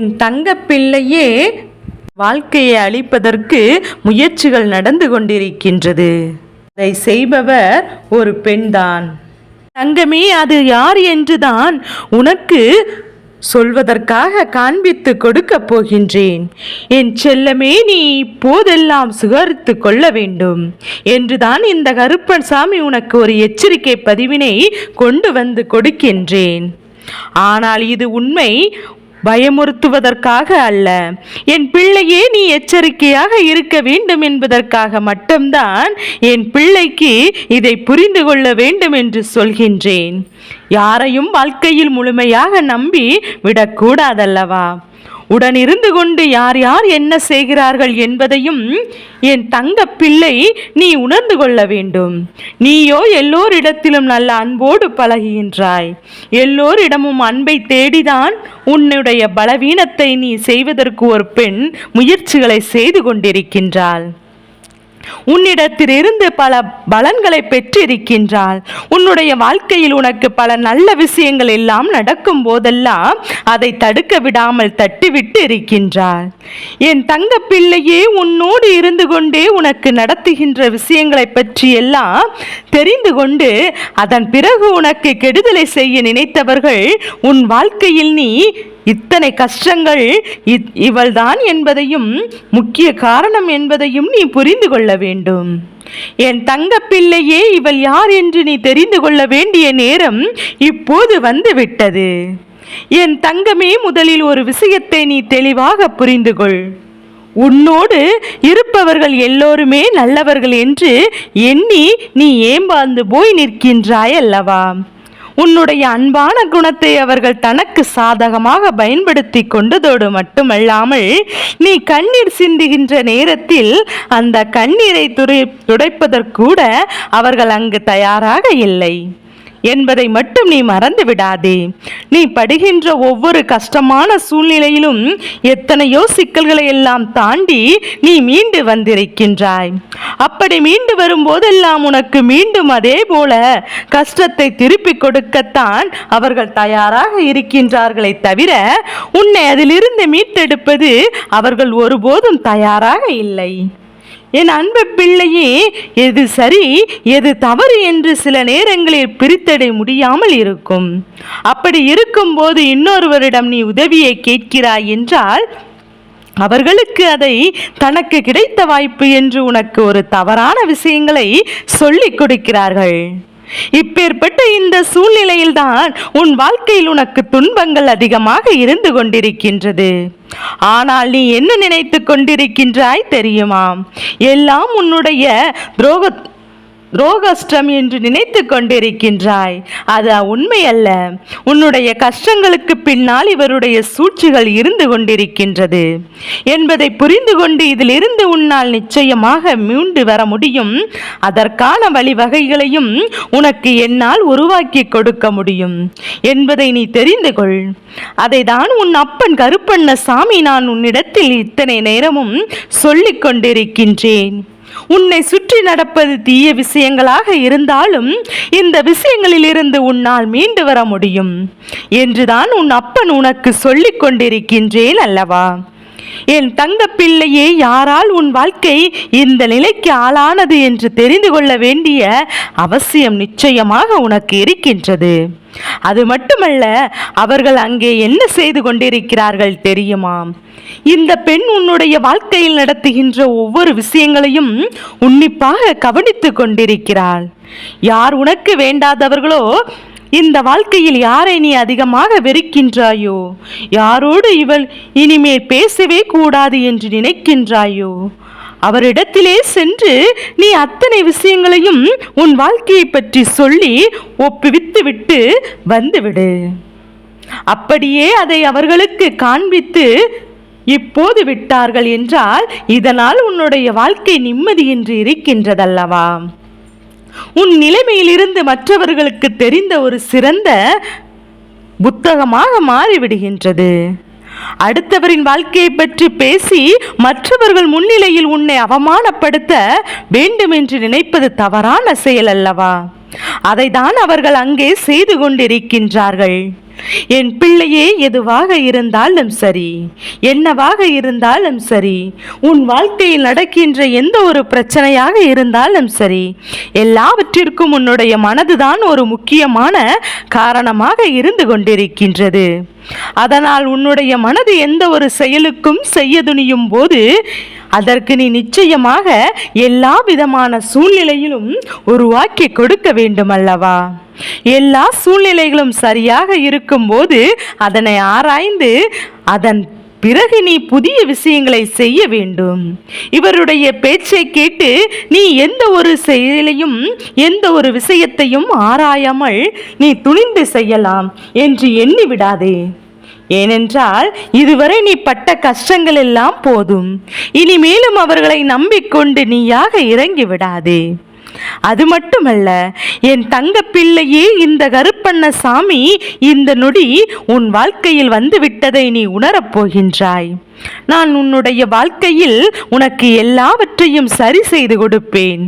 தங்கப்பிள்ளையே பிள்ளையே வாழ்க்கையை அழிப்பதற்கு முயற்சிகள் நடந்து கொண்டிருக்கின்றது. அதை செய்பவர் ஒரு பெண்தான். தங்கமே அது யார் என்றுதான் உனக்கு சொல்வதற்காக காண்பித்து கொடுக்கப் போகின்றேன். என் செல்லமே நீ இப்போதெல்லாம் சுகரித்து கொள்ள வேண்டும். என்றுதான் இந்த கருப்பன் சாமி உனக்கு ஒரு எச்சரிக்கை பதிவினை கொண்டு வந்து கொடுக்கின்றேன். ஆனால் இது உண்மை. பயமுறுத்துவதற்காக அல்ல. என் பிள்ளையே நீ எச்சரிக்கையாக இருக்க வேண்டும் என்பதற்காக மட்டும்தான் என் பிள்ளைக்கு இதை புரிந்து கொள்ள வேண்டும் என்று சொல்கின்றேன். யாரையும் வாழ்க்கையில் முழுமையாக நம்பி விடக்கூடாதல்லவா? உடன் இருந்து கொண்டு யார் யார் என்ன செய்கிறார்கள் என்பதையும் என் தங்க பிள்ளை நீ உணர்ந்து கொள்ள வேண்டும். நீயோ எல்லோரிடத்திலும் நல்ல அன்போடு பழகுகின்றாய். எல்லோரிடமும் அன்பை தேடிதான் உன்னுடைய பலவீனத்தை நீ செய்வதற்கு ஒரு பெண் முயற்சிகளை செய்து கொண்டிருக்கின்றாள். உன்னிடத்திலிருந்து பல பலன்களை பெற்றிருக்கின்றாள். உன்னுடைய வாழ்க்கையில் உனக்கு பல நல்ல விஷயங்கள் எல்லாம் நடக்கும் போதெல்லாம் அதை தடுக்க விடாமல் தட்டிவிட்டு இருக்கின்றாள். என் தங்க பிள்ளையே உன்னோடு இருந்து கொண்டே உனக்கு நடத்துகின்ற விஷயங்களை பற்றி எல்லாம் தெரிந்து கொண்டு அதன் பிறகு உனக்கு கெடுதலை செய்ய நினைத்தவர்கள் உன் வாழ்க்கையில் நீ இத்தனை கஷ்டங்கள் இ- இவள்தான் என்பதையும் முக்கிய காரணம் என்பதையும் நீ புரிந்து கொள்ள வேண்டும். என் தங்க பிள்ளையே இவள் யார் என்று நீ தெரிந்து கொள்ள வேண்டிய நேரம் இப்போது வந்துவிட்டது. என் தங்கமே முதலில் ஒரு விஷயத்தை நீ தெளிவாக புரிந்து கொள். உன்னோடு இருப்பவர்கள் எல்லோருமே நல்லவர்கள் என்று எண்ணி நீ ஏம்பாந்து போய் நிற்கின்றாய் அல்லவா உன்னுடைய அன்பான குணத்தை அவர்கள் தனக்கு சாதகமாக பயன்படுத்தி கொண்டதோடு மட்டுமல்லாமல் நீ கண்ணீர் சிந்துகின்ற நேரத்தில் அந்த கண்ணீரை துடை துடைப்பதற்கூட அவர்கள் அங்கு தயாராக இல்லை. என்பதை மட்டும் நீ மறந்து விடாதே. நீ படுகின்ற ஒவ்வொரு கஷ்டமான சூழ்நிலையிலும் எத்தனையோ சிக்கல்களை எல்லாம் தாண்டி நீ மீண்டு வந்திருக்கின்றாய். அப்படி மீண்டு வரும்போதெல்லாம் உனக்கு மீண்டும் அதே போல கஷ்டத்தை திருப்பிக் கொடுக்கத்தான் அவர்கள் தயாராக இருக்கின்றார்களே தவிர உன்னை அதிலிருந்து மீட்டெடுப்பது அவர்கள் ஒருபோதும் தயாராக இல்லை. என் அன்பு பிள்ளையே எது சரி எது தவறு என்று சில நேரங்களில் பிரித்தடை முடியாமல் இருக்கும். அப்படி இருக்கும்போது இன்னொருவரிடம் நீ உதவியை கேட்கிறாய் என்றால் அவர்களுக்கு அதை தனக்கு கிடைத்த வாய்ப்பு என்று உனக்கு ஒரு தவறான விஷயங்களை சொல்லிக் கொடுக்கிறார்கள். இப்பேற்பட்ட இந்த சூழ்நிலையில்தான் உன் வாழ்க்கையில் உனக்கு துன்பங்கள் அதிகமாக இருந்து கொண்டிருக்கின்றது. ஆனால் நீ என்ன நினைத்து கொண்டிருக்கின்றாய் தெரியுமா? எல்லாம் உன்னுடைய துரோக ரோகஷ்டம் என்று நினைத்து கொண்டிருக்கின்றாய். அது உண்மையல்ல. உன்னுடைய கஷ்டங்களுக்கு பின்னால் இவருடைய சூழ்ச்சிகள் இருந்து கொண்டிருக்கின்றது. என்பதை புரிந்து கொண்டு இதிலிருந்து உன்னால் நிச்சயமாக மீண்டு வர முடியும். அதற்கான வழிவகைகளையும் உனக்கு என்னால் உருவாக்கி கொடுக்க முடியும். என்பதை நீ தெரிந்து கொள். அதை தான் உன் அப்பன் கருப்பண்ண சாமி நான் உன்னிடத்தில் இத்தனை நேரமும் சொல்லிக் கொண்டிருக்கின்றேன். உன்னை சுற்றி நடப்பது தீய விஷயங்களாக இருந்தாலும் இந்த விஷயங்களிலிருந்து உன்னால் மீண்டு வர முடியும். என்றுதான் உன் அப்பன் உனக்கு சொல்லிக் கொண்டிருக்கின்றேன் அல்லவா? என் தங்க பிள்ளையே யாரால் உன் வாழ்க்கை இந்த நிலைக்கு ஆளானது என்று தெரிந்து கொள்ள வேண்டிய அவசியம் நிச்சயமாக உனக்கு இருக்கின்றது. அது மட்டுமல்ல அவர்கள் அங்கே என்ன செய்து கொண்டிருக்கிறார்கள் தெரியுமா? இந்த பெண் உன்னுடைய வாழ்க்கையில் நடத்துகின்ற ஒவ்வொரு விஷயங்களையும் உன்னிப்பாக கவனித்து கொண்டிருக்கிறாள். யார் உனக்கு வேண்டாதவர்களோ இந்த வாழ்க்கையில் யாரை நீ அதிகமாக வெறுக்கின்றாயோ? யாரோடு இவள் இனிமேல் பேசவே கூடாது என்று நினைக்கின்றாயோ? அவரிடத்திலே சென்று நீ அத்தனை விஷயங்களையும் உன் வாழ்க்கையை பற்றி சொல்லி ஒப்புவித்து விட்டு வந்துவிடு. அப்படியே அதை அவர்களுக்கு காண்பித்து இப்போது விட்டார்கள் என்றால் இதனால் உன்னுடைய வாழ்க்கை நிம்மதியின்றி இருக்கின்றதல்லவா? உன் நிலைமையிலிருந்து மற்றவர்களுக்கு தெரிந்த ஒரு சிறந்த புத்தகமாக மாறிவிடுகின்றது. அடுத்தவரின் வாழ்க்கையை பற்றி பேசி மற்றவர்கள் முன்னிலையில் உன்னை அவமானப்படுத்த வேண்டும் என்று நினைப்பது தவறான செயல் அல்லவா? அதைதான் அவர்கள் அங்கே செய்து கொண்டிருக்கின்றார்கள். என் பிள்ளையே எதுவாக இருந்தாலும் சரி. என்னவாக இருந்தாலும் சரி. உன் வாழ்க்கையில் நடக்கின்ற எந்த ஒரு பிரச்சனையாக இருந்தாலும் சரி. எல்லாவற்றிற்கும் உன்னுடைய மனதுதான் ஒரு முக்கியமான காரணமாக இருந்து கொண்டிருக்கின்றது. அதனால் உன்னுடைய மனது எந்த ஒரு செயலுக்கும் செய்ய துணியும் போது அதற்கு நீ நிச்சயமாக எல்லா விதமான சூழ்நிலையிலும் உருவாக்கி கொடுக்க வேண்டும் அல்லவா எல்லா சூழ்நிலைகளும் சரியாக இருக்கும்போது அதனை ஆராய்ந்து அதன் பிறகு நீ புதிய விஷயங்களை செய்ய வேண்டும். இவருடைய பேச்சை கேட்டு நீ எந்த ஒரு செயலையும் எந்த ஒரு விஷயத்தையும் ஆராயாமல் நீ துணிந்து செய்யலாம் என்று எண்ணி விடாதே. ஏனென்றால் இதுவரை நீ பட்ட கஷ்டங்கள் எல்லாம் போதும். இனிமேலும் அவர்களை நம்பிக்கொண்டு நீயாக இறங்கி விடாதே. அது மட்டுமல்ல என் தங்க பிள்ளையே இந்த கருப்பண்ண சாமி இந்த நொடி உன் வாழ்க்கையில் வந்து விட்டதை நீ உணரப் போகின்றாய். நான் உன்னுடைய வாழ்க்கையில் உனக்கு எல்லாவற்றையும் சரி செய்து கொடுப்பேன்.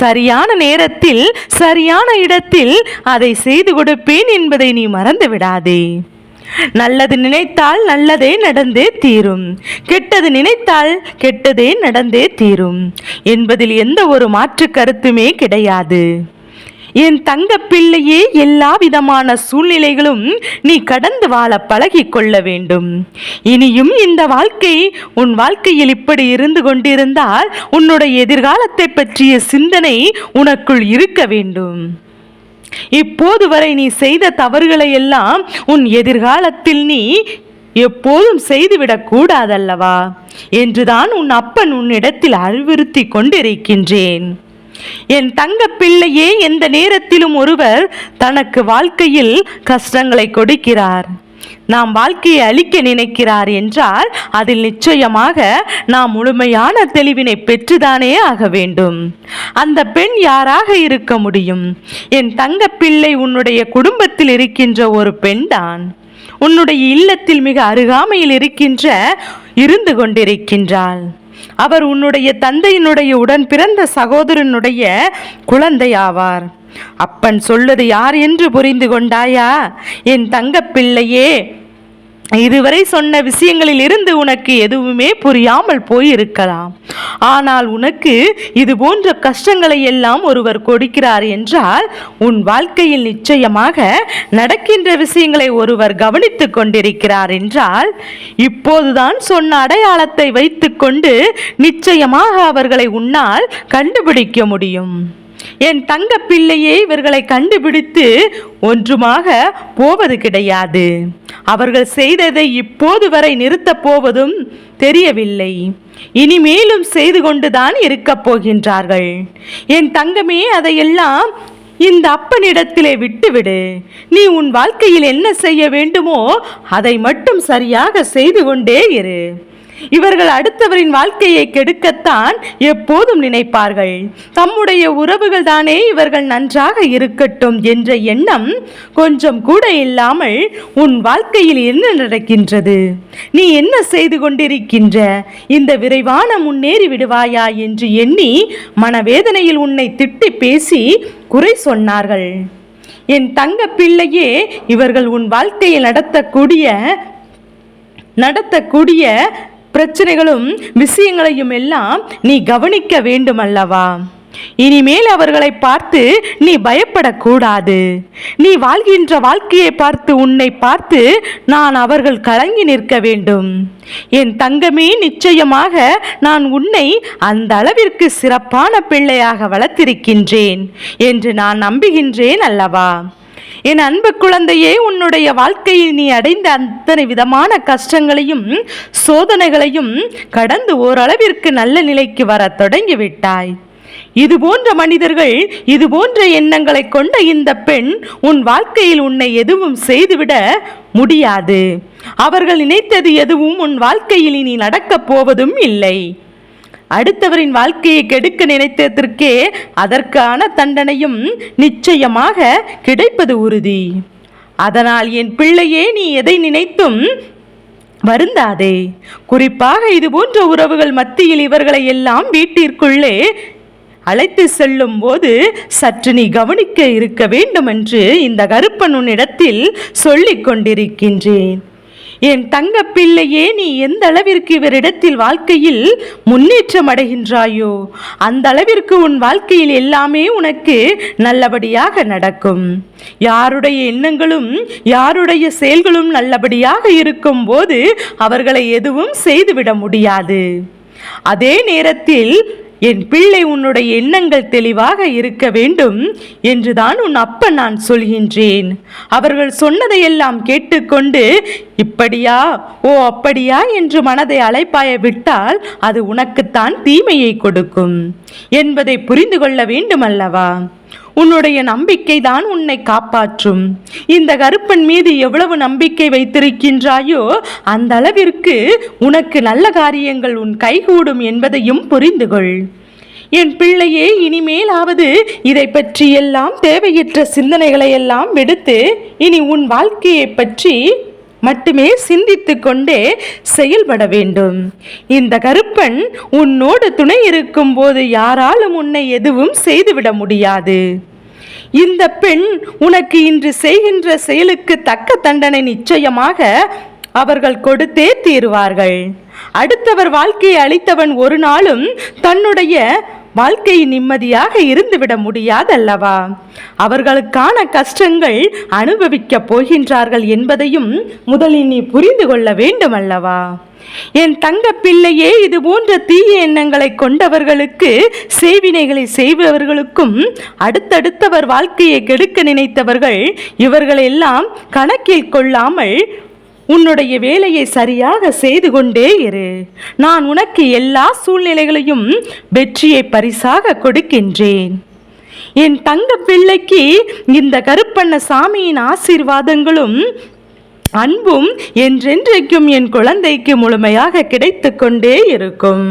சரியான நேரத்தில் சரியான இடத்தில் அதை செய்து கொடுப்பேன் என்பதை நீ மறந்து விடாதே நல்லது நினைத்தால் நல்லதே நடந்தே தீரும். கெட்டது நினைத்தால் கெட்டதே நடந்தே தீரும். என்பதில் எந்த ஒரு மாற்று கருத்துமே கிடையாது. என் தங்க பிள்ளையே எல்லா விதமான சூழ்நிலைகளும் நீ கடந்து வாழ பழகி கொள்ள வேண்டும். இனியும் இந்த வாழ்க்கை உன் வாழ்க்கையில் இப்படி இருந்து கொண்டிருந்தால் உன்னுடைய எதிர்காலத்தை பற்றிய சிந்தனை உனக்குள் இருக்க வேண்டும். இப்போது வரை நீ செய்த தவறுகளை எல்லாம் உன் எதிர்காலத்தில் நீ எப்போதும் செய்துவிடக் கூடாதல்லவா? என்றுதான் உன் அப்பன் உன்னிடத்தில் அறிவுறுத்தி கொண்டிருக்கின்றேன். என் தங்க பிள்ளையே எந்த நேரத்திலும் ஒருவர் தனக்கு வாழ்க்கையில் கஷ்டங்களை கொடுக்கிறார். நாம் வாழ்க்கையை அழிக்க நினைக்கிறார் என்றால் அதில் நிச்சயமாக நாம் முழுமையான தெளிவினை பெற்றுதானே ஆக வேண்டும். அந்த பெண் யாராக இருக்க முடியும்? என் தங்க பிள்ளை உன்னுடைய குடும்பத்தில் இருக்கின்ற ஒரு பெண்தான். உன்னுடைய இல்லத்தில் மிக அருகாமையில் இருக்கின்ற இருந்து கொண்டிருக்கின்றாள். அவர் உன்னுடைய தந்தையினுடைய உடன் பிறந்த சகோதரனுடைய குழந்தையாவார். அப்பன் சொல்வது யார் என்று புரிந்து கொண்டாயா? என் தங்கப்பிள்ளையே இதுவரை சொன்ன விஷயங்களில் இருந்து உனக்கு எதுவுமே புரியாமல் போயிருக்கலாம். ஆனால் உனக்கு இது போன்ற கஷ்டங்களை எல்லாம் ஒருவர் கொடுக்கிறார் என்றால் உன் வாழ்க்கையில் நிச்சயமாக நடக்கின்ற விஷயங்களை ஒருவர் கவனித்து கொண்டிருக்கிறார் என்றால் இப்போதுதான் சொன்ன அடையாளத்தை வைத்துக்கொண்டு நிச்சயமாக அவர்களை உன்னால் கண்டுபிடிக்க முடியும். என் தங்க பிள்ளையே இவர்களை கண்டுபிடித்து ஒன்றுமாக போவது கிடையாது. அவர்கள் செய்ததை இப்போது வரை நிறுத்தப் போவதும் தெரியவில்லை. இனிமேலும் செய்து கொண்டுதான் இருக்கப் போகின்றார்கள். என் தங்கமே அதையெல்லாம் இந்த அப்பனிடத்திலே விட்டுவிடு. நீ உன் வாழ்க்கையில் என்ன செய்ய வேண்டுமோ அதை மட்டும் சரியாக செய்து கொண்டே இரு. இவர்கள் அடுத்தவரின் வாழ்க்கையை கெடுக்கத்தான் எப்போதும் நினைப்பார்கள். தம்முடைய உறவுகள் தானே இவர்கள் நன்றாக இருக்கட்டும் என்ற எண்ணம் கொஞ்சம் கூட இல்லாமல் உன் வாழ்க்கையில் என்ன நடக்கின்றது? நீ என்ன செய்து கொண்டிருக்கின்ற? இந்த விரைவான முன்னேறி விடுவாயா என்று எண்ணி மனவேதனையில் உன்னை திட்டி பேசி குறை சொன்னார்கள். என் தங்க பிள்ளையே இவர்கள் உன் வாழ்க்கையை நடத்தக்கூடிய நடத்தக்கூடிய பிரச்சனைகளும் விஷயங்களையும் எல்லாம் நீ கவனிக்க வேண்டும் அல்லவா இனிமேல் அவர்களை பார்த்து நீ பயப்படக்கூடாது. நீ வாழ்கின்ற வாழ்க்கையை பார்த்து உன்னை பார்த்து நான் அவர்கள் கலங்கி நிற்க வேண்டும். என் தங்கமே நிச்சயமாக நான் உன்னை அந்த அளவிற்கு சிறப்பான பிள்ளையாக வளர்த்திருக்கின்றேன் என்று நான் நம்புகின்றேன் அல்லவா? என் அன்பு குழந்தையே உன்னுடைய வாழ்க்கையில் நீ அடைந்த அத்தனை விதமான கஷ்டங்களையும் சோதனைகளையும் கடந்து ஓரளவிற்கு நல்ல நிலைக்கு வர தொடங்கிவிட்டாய். இது போன்ற மனிதர்கள் இது போன்ற எண்ணங்களை கொண்ட இந்த பெண் உன் வாழ்க்கையில் உன்னை எதுவும் செய்துவிட முடியாது. அவர்கள் நினைத்தது எதுவும் உன் வாழ்க்கையில் இனி நடக்கப் போவதும் இல்லை. அடுத்தவரின் வாழ்க்கையை கெடுக்க நினைத்ததற்கே அதற்கான தண்டனையும் நிச்சயமாக கிடைப்பது உறுதி. அதனால் என் பிள்ளையே நீ எதை நினைத்தும் வருந்தாதே. குறிப்பாக இது போன்ற உறவுகள் மத்தியில் இவர்களை எல்லாம் வீட்டிற்குள்ளே அழைத்து செல்லும் போது சற்று நீ கவனிக்க இருக்க வேண்டும் என்று இந்த கருப்பன் உன்னிடத்தில் சொல்லிக் கொண்டிருக்கின்றேன். என் தங்க பிள்ளையே நீ எந்த அளவிற்கு இவரிடத்தில் வாழ்க்கையில் முன்னேற்றம் அடைகின்றாயோ அந்த அளவிற்கு உன் வாழ்க்கையில் எல்லாமே உனக்கு நல்லபடியாக நடக்கும். யாருடைய எண்ணங்களும் யாருடைய செயல்களும் நல்லபடியாக இருக்கும் போது அவர்களை எதுவும் செய்துவிட முடியாது. அதே நேரத்தில் என் பிள்ளை உன்னுடைய எண்ணங்கள் தெளிவாக இருக்க வேண்டும் என்றுதான் உன் அப்பன் நான் சொல்கின்றேன். அவர்கள் சொன்னதையெல்லாம் கேட்டுக்கொண்டு இப்படியா? ஓ அப்படியா? என்று மனதை அலைப்பாய விட்டால் அது உனக்குத்தான் தீமையை கொடுக்கும் என்பதை புரிந்து கொள்ள வேண்டும் அல்லவா உன்னுடைய நம்பிக்கை தான் உன்னை காப்பாற்றும். இந்த கருப்பன் மீது எவ்வளவு நம்பிக்கை வைத்திருக்கின்றாயோ அந்த அளவிற்கு உனக்கு நல்ல காரியங்கள் உன் கைகூடும் என்பதையும் புரிந்து கொள் என் பிள்ளையே இனிமேலாவது இதை பற்றி எல்லாம் தேவையற்ற சிந்தனைகளை எல்லாம் விடுத்து இனி உன் வாழ்க்கையை பற்றி மட்டுமே சிந்தித்து கொண்டே செயல்பட வேண்டும். இந்த கருப்பன் உன்னோடு துணை இருக்கும் போது யாராலும் உன்னை எதுவும் செய்துவிட முடியாது. இந்த பெண் உனக்கு இன்று செய்கின்ற செயலுக்கு தக்க தண்டனை நிச்சயமாக அவர்கள் கொடுத்தே தீருவார்கள். அடுத்தவர் வாழ்க்கையை அளித்தவன் ஒரு நாளும் தன்னுடைய வாழ்க்கை நிம்மதியாக இருந்துவிட முடியாதல்லவா? அவர்களுக்கான கஷ்டங்கள் அனுபவிக்கப் போகின்றார்கள் என்பதையும் முதலில் நீ புரிந்து கொள்ள வேண்டும் அல்லவா என் தங்க பிள்ளையே இது போன்ற தீய எண்ணங்களை கொண்டவர்களுக்கு சேவினைகளை செய்பவர்களுக்கும் அடுத்தடுத்தவர் வாழ்க்கையை கெடுக்க நினைத்தவர்கள் இவர்களெல்லாம் கணக்கில் கொள்ளாமல் உன்னுடைய வேலையை சரியாக செய்து கொண்டே இரு. நான் உனக்கு எல்லா சூழ்நிலைகளையும் வெற்றியை பரிசாக கொடுக்கின்றேன். என் தங்க பிள்ளைக்கு இந்த கருப்பண்ண சாமியின் ஆசீர்வாதங்களும் அன்பும் என்றென்றைக்கும் என் குழந்தைக்கு முழுமையாக கிடைத்து கொண்டே இருக்கும்.